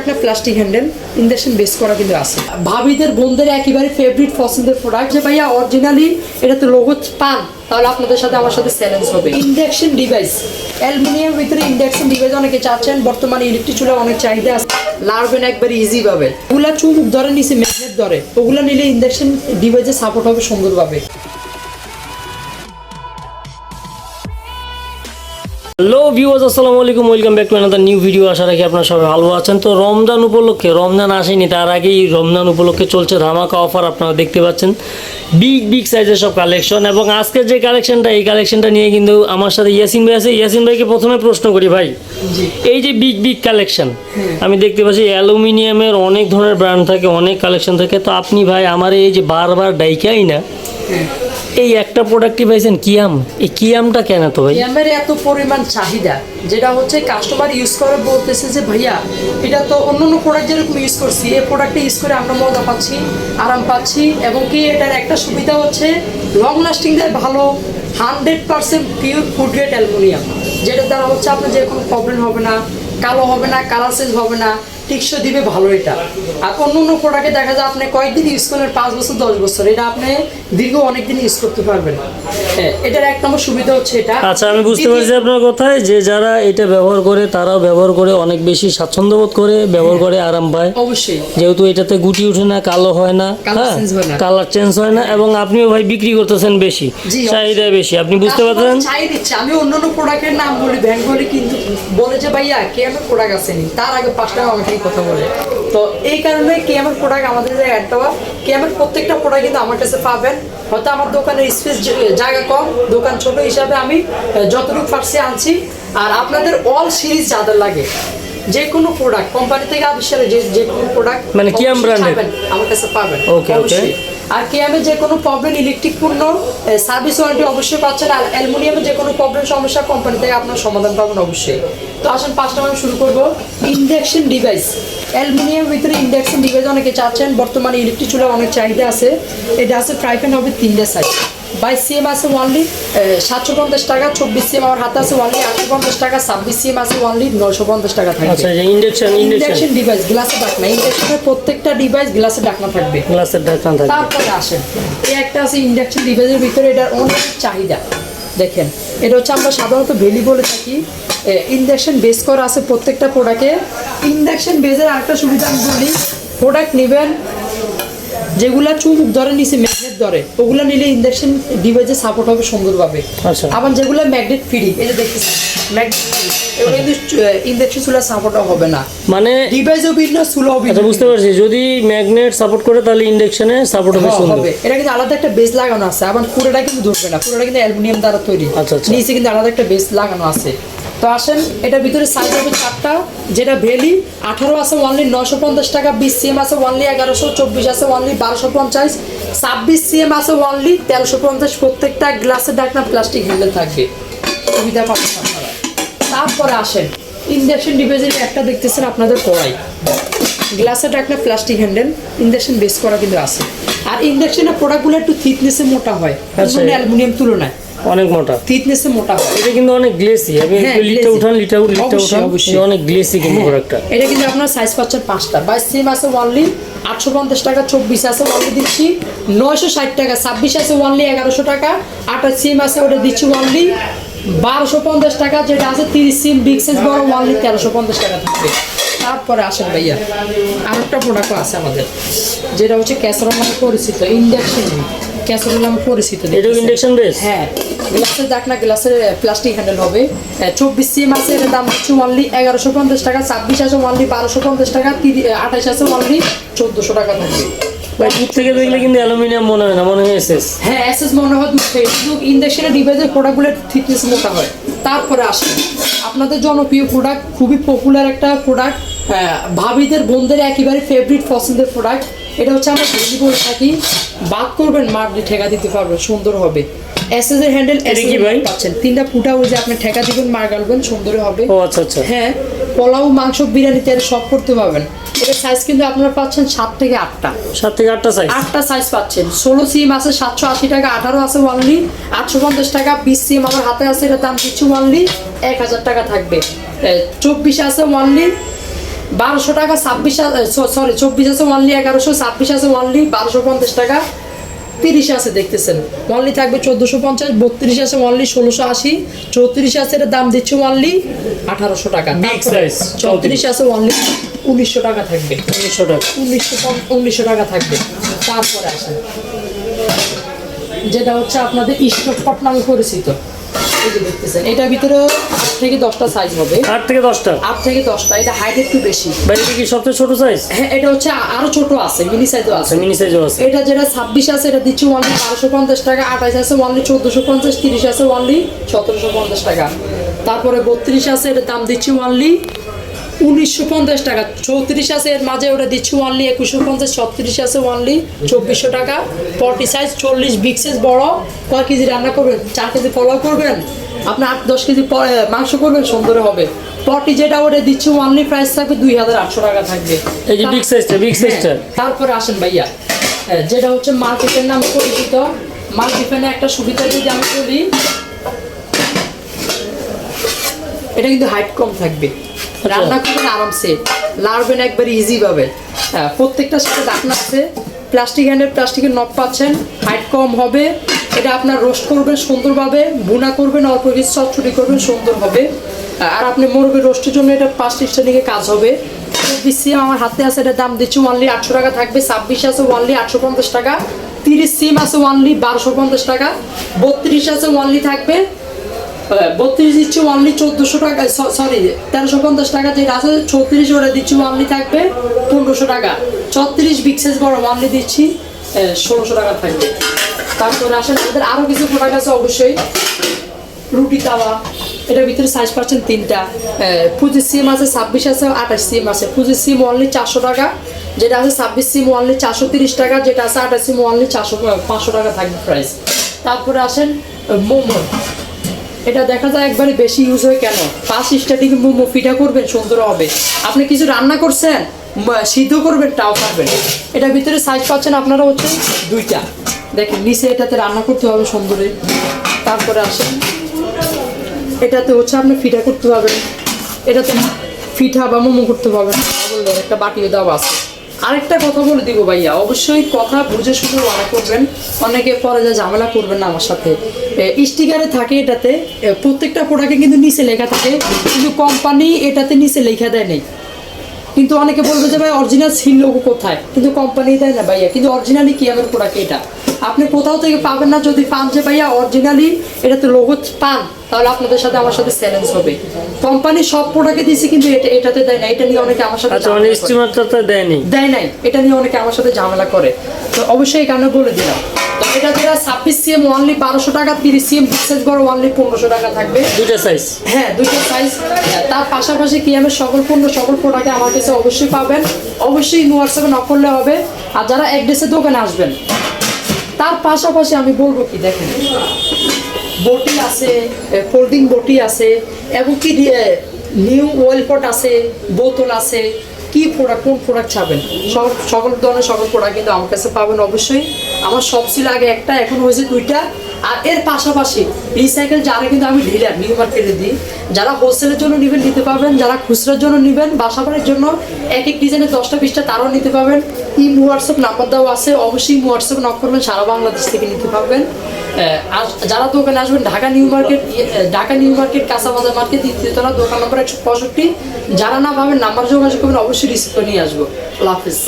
একটা plastic handle induction base করা কিন্তু আছে। ভাবিদের, বোনদের একেবারে ফেভারিট পছন্দের প্রোডাক্ট যে ভাইয়া অরিজিনালি পান, তাহলে আপনাদের সাথে আমার সাথে চ্যালেঞ্জ হবে। ইন্ডাকশন ডিভাইস অ্যালুমিনিয়াম ভিতরে ইন্ডাকশন ডিভাইস অনেকে চাচ্ছেন, বর্তমানে ইলেকট্রিক চুলা অনেক চাহিদা আছে। লাড়বেন একবারে ইজি পাবে। ওগুলা চুমুক ধরে নিচে ম্যাগনেট ধরে। ওগুলা নিলে ইন্ডাকশন ডিভাইসে সাপোর্ট হবে সুন্দরভাবে। হ্যালো ভিউয়ার্স আসসালামু আলাইকুম welcome back to another new video আশা রাখি আপনারা সবাই ভালো আছেন। তো রমজান উপলক্ষে রমজান আসেনি তার আগেই রমজান উপলক্ষে চলছে ধামাকা অফার আপনারা দেখতে পাচ্ছেন। বিগ বিগ সাইজের সব কালেকশন এবং আজকের যে কালেকশনটা এই কালেকশনটা নিয়ে কিন্তু আমার সাথে ইয়াসিন ভাই আছে। ইয়াসিন ভাইকে প্রথমে প্রশ্ন করি ভাই এই যে বিগ বিগ কালেকশন আমি দেখতে পাচ্ছি অ্যালুমিনিয়ামের অনেক ধরনের ব্র্যান্ড থাকে অনেক কালেকশন থাকে। তো আপনি ভাই আমার এই যে বারবার ডাইকাই না এই একটা প্রোডাক্টই পাইছেন? কিয়াম এই কিয়ামটা কেন তো ভাই? ইয়ামের এত পরিমাণ চাহিদা, যেটা হচ্ছে কাস্টমার ইউজ করে বলতেছে যে, ভাইয়া, এটা তো অন্য অন্য প্রোডাক্ট যেরকম ইউজ করছি, এই প্রোডাক্টটা ইউজ করে আমরা মজা পাচ্ছি, আরাম পাচ্ছি, এবং কি এটার একটা সুবিধা হচ্ছে লং লাস্টিং দেয় ভালো hundred percent pure food grade aluminium, যেটার দ্বারা হচ্ছে আপনার যে কোনো প্রবলেম হবে না, কালো হবে না কালার চেঞ্জ হবে না টিকসই দিবে ভালো এটা। আর অন্য অন্য প্রোডাক্টে দেখা যায় আপনি কয়েকদিন ইউজ করলেন পাঁচ বছর দশ বছর এটা আপনি দীর্ঘ অনেক দিন ইউজ করতে পারবেন। হ্যাঁ, এটার এক নম্বর সুবিধা হচ্ছে এটা। আচ্ছা আমি বুঝতে পারছি আপনার কথায় যে যারা এটা ব্যবহার করে তারাও ব্যবহার করে অনেক বেশি স্বাচ্ছন্দ্য বোধ করে ব্যবহার করে আরাম পায়। অবশ্যই। যেহেতু এটাতে গুটি ওঠে না কালো হয় না Colour হ্যাঁ। কালার চেঞ্জ হয় না এবং আপনিও ভাই বিক্রি করতেছেন বেশি চাহিদা বেশি আপনি বুঝতে পারছেন? চাই দিচ্ছে। আমি অন্য অন্য প্রোডাক্টের নাম বলি ব্যাংক বলি কিন্তু বলে যে ভাইয়া কে আমার প্রোডাক্ট আসেনি। তার আগে পাঁচ টাকা আমাকে এই কথা বলে। তো এই কারণে কে আমার প্রোডাক্ট আমাদের যে অ্যাড দেওয়া কে আমার প্রত্যেকটা প্রোডাক্ট কিন্তু আমার কাছে পাবেন। হয়তো আমার দোকানের স্পেস জায়গা কম দোকান ছোট হিসাবে আমি যতটুকু পারছি আনছি। আর আপনাদের অল সিরিজ যাদের লাগে যে কোনো প্রোডাক্ট কোম্পানি থেকে আবিষ্কারে যে যে কোনো প্রোডাক্ট মানে কি brand-এর? আমার কাছে পাবেন। ওকে okay. আর কেয়ামে যে কোনো প্রবলেম ইলেকট্রিক পূর্ণ সার্ভিস ওয়ারেন্টি অবশ্যই পাচ্ছেন আর অ্যালুমিনিয়ামে যে কোনো প্রবলেম সমস্যা কোম্পানি থেকে আপনার সমাধান পাবেন অবশ্যই। তো আসুন, পাঁচটা আমি শুরু করব। ইন্ডাকশন ডিভাইস অ্যালুমিনিয়াম ভিতরে ইন্ডাকশন ডিভাইস অনেকে চাচ্ছেন, বর্তমানে ইলেকট্রিক চুলা অনেক চাহিদা আছে। এটা আছে ফ্রাই হবে তিনটে সাইজ বাইশ সিএম আছে ওয়ানলি সাতশো পঞ্চাশ টাকা চব্বিশ সিএম আমার হাতে আছে ওয়ানলি আটশো পঞ্চাশ টাকা ছাব্বিশ সিএম আছে ওয়ানলি নশো পঞ্চাশ টাকা থাকবে। ইন্ডাকশন ইন্ডাকশন ডিভাইস গ্লাসে ডাকনা। ইন্ডাকশনের প্রত্যেকটা ডিভাইস গ্লাসে ডাকনা থাকবে। গ্লাসের ঢাকনা থাকবে। তারপরে আসেন। এই একটা আছে ইন্ডাকশন ডিভাইসের ভিতরে এটার অনেক চাহিদা। দেখেন এটা হচ্ছে আমরা সাধারণত ভ্যালি বলে থাকি। ইন্ডাকশন বেস করা আছে প্রত্যেকটা প্রোডাক্টে ইন্ডাকশন বেসের আরেকটা সুবিধা আমি বলি প্রোডাক্ট নেবেন যেগুলা চুমুক ধরে নিচে ম্যাগনেট ধরে ওগুলা নিলে ইন্ডাকশন ডিভাইসে সাপোর্ট হবে সুন্দরভাবে। আচ্ছা। আবার যেগুলো ম্যাগনেট ফ্রি যে দেখতেছেন ম্যাগনেট ফ্রি এগুলো কিন্তু ইন্ডাকশন চুলা সাপোর্ট হবে না। মানে ডিভাইসও ভিন্ন চুলাও ভিন্ন। আচ্ছা বুঝতে পারছি। যদি ম্যাগনেট সাপোর্ট করে তাহলে ইন্ডাকশনে সাপোর্ট হবে হ্যাঁ, সুন্দর। হবে এটা কিন্তু আলাদা একটা বেস লাগানো আছে। আবার পুরোটা কিন্তু ধরবে না। পুরোটা কিন্তু অ্যালুমিনিয়াম দ্বারা তৈরি। আচ্ছা। নিচে কিন্তু আলাদা একটা বেস লাগানো আছে। তো আসেন এটা ভিতরে সাইজ হবে চারটা যেটা ভ্যালি আঠারো আছে ওয়ানলি নশো পঞ্চাশ টাকা বিশ সিএম আছে ওয়ানলি এগারোশো চব্বিশ আছে ওয়ানলি বারোশো পঞ্চাশ ছাব্বিশ সিএম আছে ওয়ানলি তেরোশো পঞ্চাশ প্রত্যেকটা গ্লাসের ডাকনা প্লাস্টিক হ্যান্ডেল থাকবে সুবিধা আপনারা। তারপরে আসেন ইন্ডাকশন ডিভাইসের একটা দেখতেছেন আপনাদের কড়াই। গ্লাসের ডাকনা প্লাস্টিক হ্যান্ডেল ইন্ডাকশন বেস করা কিন্তু আছে। আর ইন্ডাকশনের প্রোডাক্টগুলো একটু থিকনেসে মোটা হয় আচ্ছা। অ্যালুমিনিয়াম তুলনায়। অনেক মোটা। থিকনেসে মোটা হয়। এটা কিন্তু অনেক গ্লেসি আমি হ্যাঁ, লিটটা উঠান লিটটা অবশ্যই, উঠান অবশ্যই। অনেক গ্লেসি কিন্তু হ্যাঁ, প্রোডাক্টটা এটা কিন্তু আপনার সাইজ পাচ্ছেন পাঁচটা। বাইশ সিম আছে ওয়ানলি আটশো পঞ্চাশ টাকা চব্বিশ আছে ওয়ানলি দিচ্ছি নয়শো ষাট টাকা ছাব্বিশ আছে ওয়ানলি এগারোশো টাকা আঠাশ সিম আছে ওটা দিচ্ছি ওয়ানলি বারোশো পঞ্চাশ টাকা যেটা আছে তিরিশ সিম বিগ সাইজ বড় ওয়ানলি তেরোশো পঞ্চাশ টাকা থাকবে। তারপরে আসেন ভাইয়া আরেকটা প্রোডাক্ট আছে আমাদের যেটা হচ্ছে ক্যাসরোল নামে পরিচিত ইন্ডাকশন ক্যাসরোল পরিচিত দেখতেছেন। ইন্ডাকশন বেস হ্যাঁ গ্লাসের ডাকনা গ্লাসের প্লাস্টিক হ্যান্ডেল হবে। চব্বিশ সিএম আছে এটার দাম হচ্ছে ওনলি এগারোশো পঞ্চাশ টাকা ছাব্বিশ আছে ওনলি বারোশো পঞ্চাশ টাকা আঠাশ আছে ওনলি চোদ্দোশো টাকা থাকবে ভাই দূর থেকে দেখলে কিন্তু অ্যালুমিনিয়াম মনে হয় না মনে হয় এসএস হ্যাঁ এসএস মনে হয় দুধ থেকে কিন্তু ইন্ডাকশনের ডিভাইসের প্রোডাক্টগুলোর থিকনেস মোটা হয়। তারপরে আসে। আপনাদের জনপ্রিয় প্রোডাক্ট খুবই পপুলার একটা প্রোডাক্ট ভাবিদের বোনদের একেবারে ফেভারিট পছন্দের প্রোডাক্ট এটা হচ্ছে আমরা ডেলি বলে থাকি। বাদ করবেন মারলি ঠেকা দিতে পারবেন সুন্দর হবে। এসএস এর হ্যান্ডেল এটা কি ভাই? পাচ্ছেন। তিনটা ফুটা ওই যে আপনি ঠেকা দিবেন মার গালবেন সুন্দর হবে। ও আচ্ছা আচ্ছা। হ্যাঁ পোলাও মাংস বিরিয়ানি তেল সব করতে পারবেন। এটা সাইজ কিন্তু আপনারা পাচ্ছেন সাত থেকে আটটা। সাত থেকে আটটা সাইজ আটটা সাইজ পাচ্ছেন। ষোলো সিম আছে সাতশো আশি টাকা আঠারো আছে ওয়ানলি আটশো পঞ্চাশ টাকা বিশ সিম আমার হাতে আছে এটার দাম দিচ্ছি ওয়ানলি এক হাজার টাকা থাকবে। চব্বিশ আছে ওয়ানলি বারোশো টাকা ছাব্বিশ সরি চব্বিশ আছে ওয়ানলি এগারোশো ছাব্বিশ আছে ওয়ানলি বারোশো পঞ্চাশ টাকা তিরিশ আছে দেখতেছেন। ওয়ানলি থাকবে চোদ্দোশো পঞ্চাশ বত্রিশ আছে ওয়ানলি ষোলোশো আশি চৌত্রিশ আছে এটার দাম দিচ্ছে ওয়ানলি আঠারোশো টাকা। চৌত্রিশ আছে ওয়ানলি উনিশশো টাকা থাকবে। উনিশশো টাকা। উনিশশো উনিশশো টাকা থাকবে। তারপরে আসেন। যেটা হচ্ছে আপনাদের স্টক পট নামে পরিচিত। এই যে দেখতেছেন এটার ভিতরে আট থেকে দশটা সাইজ হবে। আট থেকে দশটা? আট থেকে দশটা এটা হাইট একটু বেশি। ভাই এটা কি সবচেয়ে ছোট সাইজ হ্যাঁ এটা হচ্ছে আরও ছোট আছে মিনি সাইজও আছে। আচ্ছা মিনি সাইজও আছে। এটা যেটা ছাব্বিশ আছে এটা দিচ্ছি ওয়ানলি বারোশো পঞ্চাশ টাকা আঠাশ আছে ওয়ানলি চোদ্দোশো পঞ্চাশ তিরিশ আছে ওয়ানলি সতেরোশো পঞ্চাশ টাকা। তারপরে বত্রিশ আছে এটার দাম দিচ্ছি ওয়ানলি উনিশশো পঞ্চাশ টাকা। চৌত্রিশ আছে এর মাঝে ওটা দিচ্ছি ওয়ানলি একুশশো পঞ্চাশ ছত্রিশ আছে ওয়ানলি চব্বিশশো টাকা। ফর্টি সাইজ চল্লিশ বিগ সাইজ বড়। কয় কেজি রান্না করবেন? চার কেজি পোলাও করবেন। আপনি আট দশ কেজি মাংস করবেন সুন্দর হবে। পটি যেটা ওটা দিচ্ছি ওয়ানলি প্রাইস থাকবে দুই হাজার আটশো টাকা থাকবে। এই যে বিগ সাইজটা বিগ সাইজটা তারপরে আসেন ভাইয়া। যেটা হচ্ছে মাল্টিপেন নামে পরিচিত। মাল্টিপেনে একটা সুবিধা যদি আমি বলি এটা কিন্তু হাইট কম থাকবে। রান্না করবেন আরামসে। লাড়বেন একবার ইজি ভাবে হ্যাঁ প্রত্যেকটার সাথে ডাকনা আছে। প্লাস্টিক হ্যান্ডের প্লাস্টিকের নব পাচ্ছেন। হাইট কম হবে। এটা আপনার রোস্ট করবেন সুন্দরভাবে। বুনা করবেন, অল্প কিছু চটচড়ি করবেন সুন্দর হবে আর আপনি মোরগে রোস্টের জন্য এটা পাঁচ স্টানিকে কাজ হবে। সিম আমার হাতে আছে এটা দাম দিচ্ছি ওয়ানলি আটশো টাকা থাকবে। ছাব্বিশ আছে ওয়ানলি আটশো পঞ্চাশ টাকা। তিরিশ সিম আছে ওয়ানলি বারোশো পঞ্চাশ টাকা। বত্রিশ আছে ওয়ানলি থাকবে। বত্রিশ দিচ্ছি ওয়ানলি চোদ্দোশো টাকা সরি তেরোশো পঞ্চাশ টাকা যেটা আছে চৌত্রিশ ওটা দিচ্ছি ওয়ানলি থাকবে, পনেরোশো টাকা। ছত্রিশ বিগ বড় ওয়ানলি দিচ্ছি ষোলোশো টাকা থাকবে। তারপরে আসেন, আমাদের আরও কিছু প্রোডাক্ট আছে অবশ্যই। রুটি, তাওয়া, এটার ভিতরে সাইজ পাচ্ছেন তিনটা। পঁচিশ সিম আছে, ছাব্বিশ আছে, আঠাশ সিম আছে। পঁচিশ সিম ওনলি চারশো টাকা, যেটা আছে ছাব্বিশ সিম ওনলি চারশো তিরিশ টাকা, যেটা আছে আঠাশ সিম ওনলি চারশো, পাঁচশো টাকা থাকবে প্রাইস তারপরে আসেন, মোমো। এটা দেখা যায় একবারে বেশি ইউজ হয় কেন? পাঁচ স্টার্টিং মোমো ফিটা করবেন, সুন্দর হবে। আপনি কিছু রান্না করছেন সিদ্ধ করবেন, তাও পারবেন এটার ভিতরে সাইজ পাচ্ছেন আপনারা হচ্ছে দুইটা। দেখেন, নিচে এটাতে রান্না করতে হবে সুন্দরে। তারপরে আসেন। এটাতে হচ্ছে আপনি ফিটা করতে পারবেন। এটাতে ফিঠা বা মোমো করতে পারবেন। একটা বাটিও দেওয়া আছে। আরেকটা কথা বলে দিব ভাইয়া। অবশ্যই কথা বুঝে শুনে রান্না করবেন। অনেকে পরে যা ঝামেলা করবেন না আমার সাথে। স্টিকারে থাকে এটাতে। প্রত্যেকটা প্রোডাক্টে কিন্তু নিচে লেখা থাকে। কিন্তু কোম্পানি এটাতে নিচে লেখা দেয় নেই। কিন্তু অনেকে বলবে যে ভাই অরিজিনাল সিল লোগো কোথায়? কিন্তু কোম্পানি দেয় না ভাইয়া। কিন্তু অরিজিনালি কি আমার প্রোডাক্ট এটা? আপনি কোথাও থেকে পাবেন না যদি পান যে ভাইয়া অরিজিনালি এটাতে লোগো পান তাহলে আপনাদের সাথে আমার সাথে চ্যালেঞ্জ হবে। কোম্পানি সব প্রোডাক্টে দিয়েছে কিন্তু এটা এটাতে দেয় না। এটা নিয়ে অনেকে আমার সাথে আচ্ছা করে। স্টিমারটা দেয়নি। দেয় নাই। এটা নিয়ে অনেকে আমার সাথে ঝামেলা করে। তো অবশ্যই এই কারণে বলে দিলাম। এটা যেটা ছাব্বিশ সিএম ওয়ানলি বারোশো টাকা তিরিশ সিএম বিশেষ বড় ওয়ানলি পনেরোশো টাকা থাকবে। দুইটা সাইজ হ্যাঁ দুটো সাইজ তার পাশাপাশি কি আমি সকল পণ্য সকল প্রোডাক্টে আমার কাছে অবশ্যই পাবেন। অবশ্যই হোয়াটসঅ্যাপে নক করলে হবে। আর যারা এক ডেসে দোকানে আসবেন তার পাশাপাশি আমি বলব কি দেখেন। বটি আছে ফোল্ডিং বটি আছে এবং কি নিউ ওয়েল পট আছে বোতল আছে কি প্রোডাক্ট কোন প্রোডাক্ট চাবেন? সব সকল ধরনের সকল প্রোডাক্ট কিন্তু আমার কাছে পাবেন অবশ্যই। আমার সব ছিল আগে একটা এখন হয়েছে দুইটা। আর এর পাশাপাশি রিসাইকেল যারা কিন্তু আমি ডিলার নিউ মার্কেটে দিই যারা হোলসেলের জন্য নেবেন নিতে পারবেন যারা খুচরার জন্য নেবেন বাসাবাড়ির জন্য এক এক ডিজাইনের দশটা বিশটা তারাও নিতে পারবেন। ইম হোয়াটসঅ্যাপ নাম্বার দেওয়া আছে অবশ্যই হোয়াটসঅ্যাপ নক করবেন সারা বাংলাদেশ থেকে নিতে পারবেন। আর যারা দোকানে আসবেন ঢাকা নিউ মার্কেট ইয়ে, ঢাকা নিউ মার্কেট কাঁচাবাজার মার্কেট দ্বিতীয়তলা দোকান নম্বর একশো পঁয়ষট্টি। যারা না পাবেন নাম্বার যোগাযোগ করবেন অবশ্যই রিসিভ নিয়ে আসব। আল্লাহ হাফিজ।